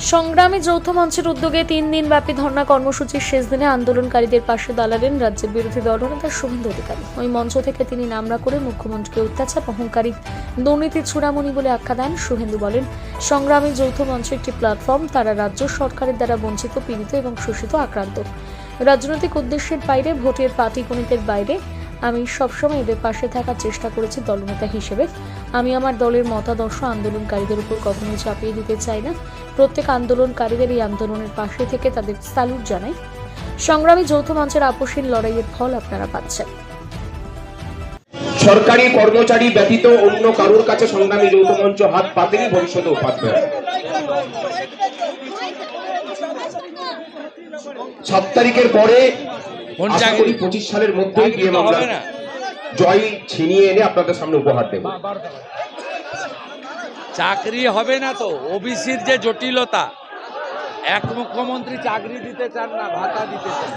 সংগ্রামী যৌথ মঞ্চের উদ্যোগে তিন দিন ব্যাপী ধর্ণা কর্মসূচির শেষ দিনে আন্দোলনকারীদের পাশে দাঁড়ালেন রাজ্যের বিরোধী দলনেতা শুভেন্দু অধিকারী। ওই মঞ্চ থেকে তিনি নামরা করে মুখ্যমন্ত্রীকে অত্যাচার, অহংকারী দুর্নীতি চূড়ামণি বলে আখ্যা দেন শুভেন্দু বলেন, সংগ্রামী যৌথ মঞ্চ একটি প্ল্যাটফর্ম তারা রাজ্য সরকারের দ্বারা বঞ্চিত, পীড়িত এবং শোষিত, আক্রান্ত। রাজনৈতিক উদ্দেশ্যের বাইরে, ভোটের পার্টি গণিতের বাইরে, আমি সবসময় এদের পাশে থাকার চেষ্টা করেছি দলনেতা হিসেবে। আমি আমার দলের মতাদর্শ আন্দোলনকারীদের উপর কখনোই চাপিয়ে দিতে চাই না। প্রত্যেক আন্দোলনকারীদের এই আন্দোলনের পাশে থেকে তাদের স্যালুট জানাই। সংগ্রামী যৌথ মঞ্চের আপোষহীন লড়াইয়ের ফল আপনারা পাচ্ছেন। সরকারি কর্মচারী ব্যতীত অন্য কারোর কাছে সংগ্রামী যৌথ মঞ্চ হাত পাতেনি ভবিষ্যতে পাতবে। সাত তারিখের পরে আশা করি পঁচিশ সালের মধ্যেই বিয়ে মামলা জয় ছিনিয়ে এনে আপনাদের সামনে উপহার দেব। চাকরি হবে না তো ওবিসির যে জটিলতা। এক মুখ্যমন্ত্রী চাকরি দিতে চান না ভাতা দিতে চান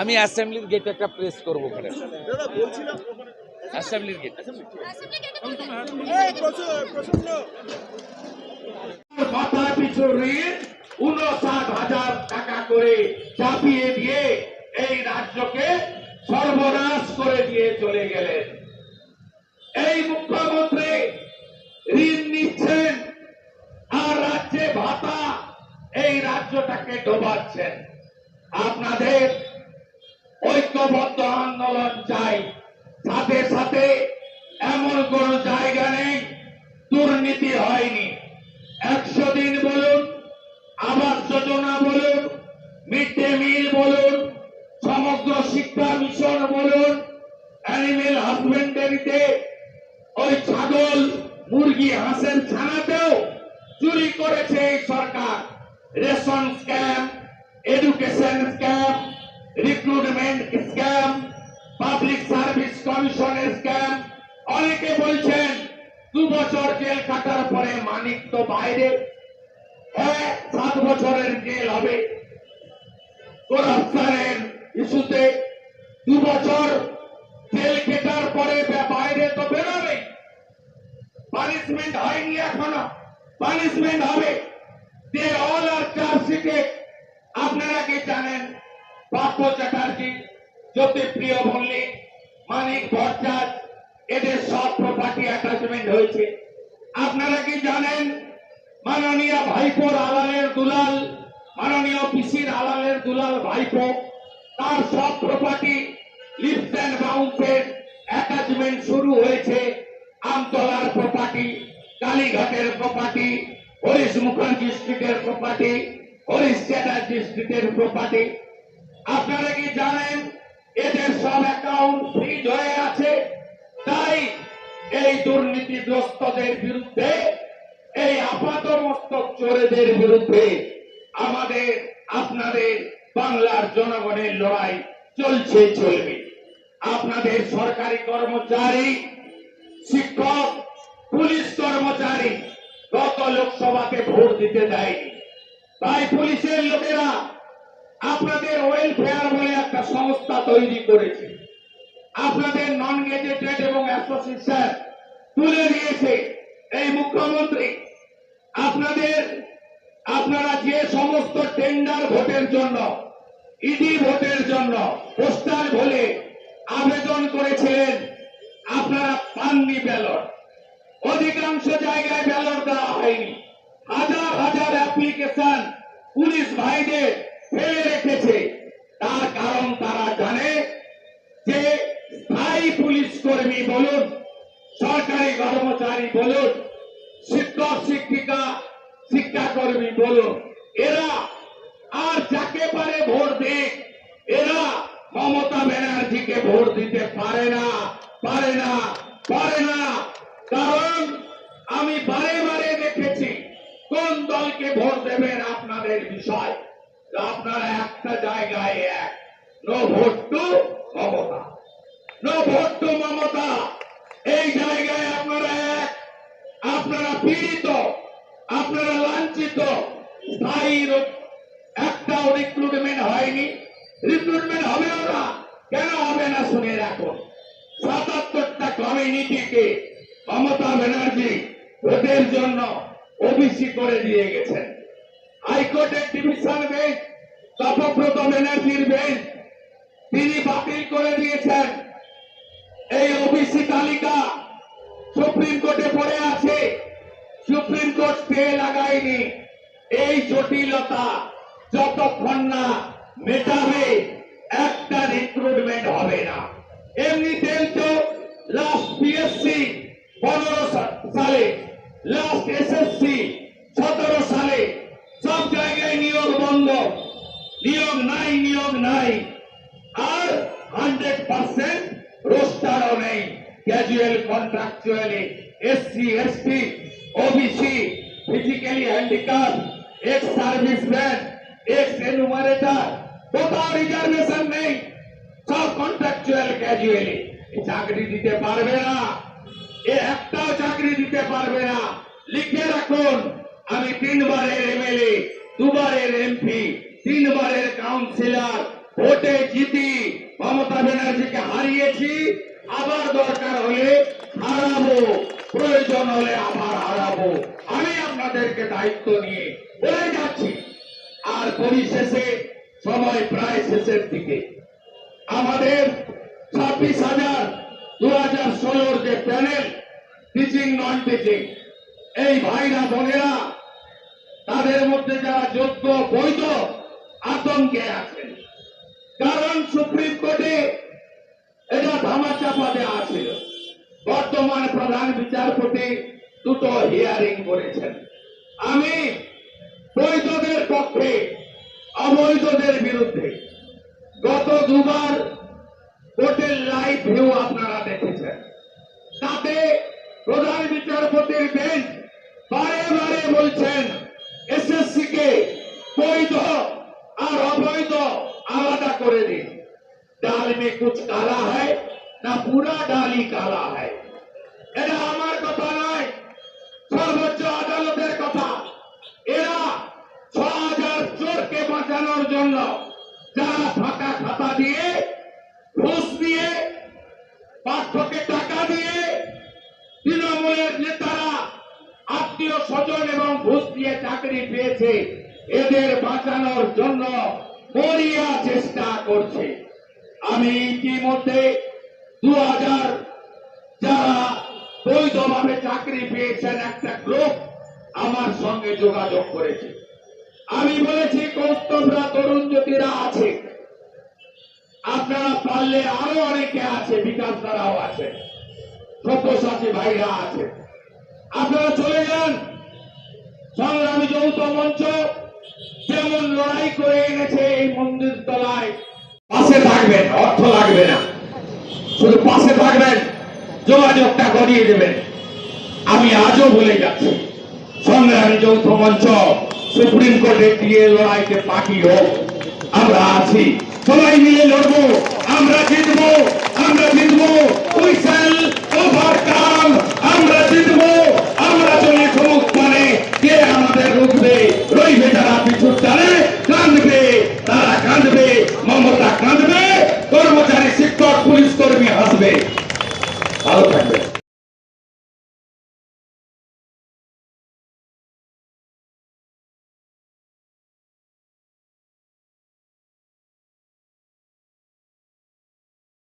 আমি অ্যাসেম্বলির গেটে একটা প্রেস করব ওখানে। অ্যাসেম্বলির গেট উনষাট হাজার টাকা করে চাপিয়ে দিয়ে এই রাজ্যকে সর্বনাশ করে দিয়ে চলে গেলেন। এই মুখ্যমন্ত্রী ঋণ নিচ্ছেন আর রাজ্যে ভাতা এই রাজ্যটাকে ডোবাচ্ছেন। আপনাদের ঐক্যবদ্ধ আন্দোলন চাই। সাথে সাথে এমন কোন জায়গা নেই, দুর্নীতি হয়নি। একশো দিন বলুন আবাস যোজনা বলুন মিড ডে মিল বলুন, সমগ্র শিক্ষা মিশন বলুন অ্যানিমেল হাজবেন্ডারিতে ওই ছাগল মুরগি হাঁসের ছানাতেও চুরি করেছে এই সরকার। Ration scam education scam recruitment scam public service কমিশনের স্ক্যাম, অনেকে বলছেন দু বছর জেল কাটার পরে মানিক তো বাইরে। হ্যাঁ সাত বছরের জেল হবে। করাপশনের ইস্যুতে দু বছর জেল কেটার পরে বাইরে তো বেরোবে। পানিশমেন্ট হয়নি এখনও। পানিশমেন্ট হবে। দে অল আর চার্জশিটে আপনারা কি জানেন? পার্থ চ্যাটার্জি, জ্যোতিপ্রিয় মল্লিক মানিক ভট্টাচার্য, এদের সব প্রপার্টি অ্যাটাচমেন্ট হয়েছে। আপনারা কি জানেন? মাননীয় ভাইপোর আলালের দুলাল, মাননীয় পিসির আলালের দুলাল ভাইপো, তার সব প্রপার্টি লিফট অ্যান্ড বাউন্সের অ্যাটাচমেন্ট শুরু হয়েছে আমতলার প্রপার্টি কালীঘাটের প্রপার্টি হরিশ মুখার্জি স্ট্রিটের প্রপার্টি হরিশ চ্যাটার্জি স্ট্রিটের প্রপার্টি আপনারা কি জানেন, এদের সব অ্যাকাউন্ট ফ্রিজ হয়ে আছে? তাই এই দুর্নীতিগ্রস্তদের বিরুদ্ধে মস্তক চোরেদের বিরুদ্ধে আমাদের, আপনাদের, বাংলার জনগণের লড়াই চলছে, চলবে। আপনাদের সরকারি কর্মচারী, শিক্ষক, পুলিশ কর্মচারী গত লোকসভাতে ভোট দিতে দেয়নি। তাই পুলিশের লোকেরা আপনাদের ওয়েলফেয়ার বলে একটা সংস্থা তৈরি করেছে। আপনাদের নন গেজেটেড এবং অ্যাসোসিয়েশন তুলে দিয়েছে এই মুখ্যমন্ত্রী। আপনাদের, আপনারা যে সমস্ত টেন্ডার ভোটের জন্য ইডি ভোটের জন্য পোস্টাল ভোলে আবেদন করেছিলেন, আপনারা পাননি ব্যালট অধিকাংশ জায়গায় ব্যালট দেওয়া হয়নি। হাজার হাজার অ্যাপ্লিকেশন পুলিশ ভাইদের ফেলে রেখেছে। তার কারণ তারা জানে যে স্থায়ী পুলিশ কর্মী বলুন, সরকারি কর্মচারী বলুন শিক্ষক শিক্ষিকা, শিক্ষাকর্মী বলুন এরা আর যাকে পারে ভোট দিক, এরা মমতা ব্যানার্জিকে ভোট দিতে পারে না পারে না পারে না। কারণ আমি বারে বারে দেখেছি, কোন দলকে ভোট দেবেন আপনাদের বিষয়? আপনারা একটা জায়গায় এক। No vote to Mamata. No vote to Mamata. এই জায়গায় আপনারা আপনারা পীড়িত, আপনারা লাঞ্ছিত, স্থায়ী একটাও রিক্রুটমেন্ট হয়নি। রিক্রুটমেন্ট হবেও না, কেন হবে না শুনে রাখুন। সাতাত্তরটা কমিউনিটিকে মমতা ব্যানার্জি ভোটের জন্য ওবিসি করে দিয়ে গেছেন। হাইকোর্টের ডিভিশন বেঞ্চ তপব্রত ব্যানার্জির বেঞ্চ তিনি বাতিল করে দিয়েছেন। এই ওবিসি তালিকা সুপ্রিম কোর্টে পড়ে আছে। সুপ্রিম কোর্ট স্টে লাগায়নি। এই জটিলতা যতক্ষণ না মেটাবে, একটা রিক্রুটমেন্ট হবে না। এমনিতেও তো লাস্ট পিএসসি পনেরো সালে লাস্ট এসএসসি সতেরো সালে, সব জায়গায় নিয়োগ বন্ধ। নিয়োগ নাই নিয়োগ নাই। আর হান্ড্রেড পার্সেন্ট রোস্টারও নেই। Casual contractually SC, ST OBC physically handicap ex serviceman ex enumerator কোথাও রিজার্ভেশন নেই, সব কন্ট্রাকচুয়াল ক্যাজুয়ালি চাকরি দিতে পারবে না, এ একটাও চাকরি দিতে পারবে না। লিখে রাখুন, আমি তিনবারের এমএলএ, দুবারের এমপি, তিনবারের কাউন্সিলর ভোটে জিতি, মমতা ব্যানার্জিকে হারিয়েছি, আবার দরকার হলে হারাবো। প্রয়োজন হলে আবার হারাবো। আমি আপনাদেরকে দায়িত্ব নিয়ে বলে যাচ্ছি। আর পরিশেষে সময় প্রায় শেষের দিকে। আমাদের ছাব্বিশ হাজার দু হাজার ষোলোর যে প্যানেল টিচিং নন টিচিং এই ভাইরা বোনেরা, তাদের মধ্যে যারা যোগ্য, বৈধ, আতঙ্কে আছেন। কারণ সুপ্রিম কোর্টে এটা ধামাচাপা দেওয়া ছিল। বর্তমান প্রধান বিচারপতি দুটো হিয়ারিং করেছেন। আমি বৈধদের পক্ষে অবৈধদের বিরুদ্ধে গত দুবার কোর্টের লাইভ ভিউ আপনারা দেখেছেন। তাতে প্রধান বিচারপতির বেঞ্চ বারে বারে বলছেন এসএসসি কে বৈধ আর অবৈধ আলাদা করে দিন। ডাল মে কুছ কালা হয় না পুরা ডালই কালা হয়। এটা আমার কথা নয়, সর্বোচ্চ আদালতের কথা। এরা ছ হাজার চোরকে বাঁচানোর জন্য যারা ফাঁকা খাতা দিয়ে, ঘুষ দিয়ে পাঠ্যকে টাকা দিয়ে তৃণমূলের নেতারা আত্মীয় স্বজন এবং ঘুষ দিয়ে চাকরি পেয়েছে, এদের বাঁচানোর জন্য মরিয়া চেষ্টা করছে। আমি ইতিমধ্যে দু হাজার যারা বৈধভাবে চাকরি পেয়েছেন, একটা গ্রুপ আমার সঙ্গে যোগাযোগ করেছে। আমি বলেছি কৌস্তবরা তরুণ জ্যোতিরা আছে। আপনারা পারলে আরও অনেকে আছে, বিকাশ দ্বারাও আছে, সব্যসাচী ভাইরা আছে। আপনারা চলে যান। সংগ্রামী যৌথ মঞ্চ যেমন লড়াই করে এনেছে এই মন্দির তলায়, পাশে থাকবেন, অর্থ লাগবে না। শুধু পাশে থাকবেন, যোগাযোগটা করিয়ে দেবেন। আমি আজও ভুলে যাচ্ছি, সংগ্রামী যৌথ মঞ্চ সুপ্রিম কোর্টে দিয়ে লড়াইতে পাখি হোক। আমরা আছি, সবাই মিলে লড়বো, আমরা জিতবো।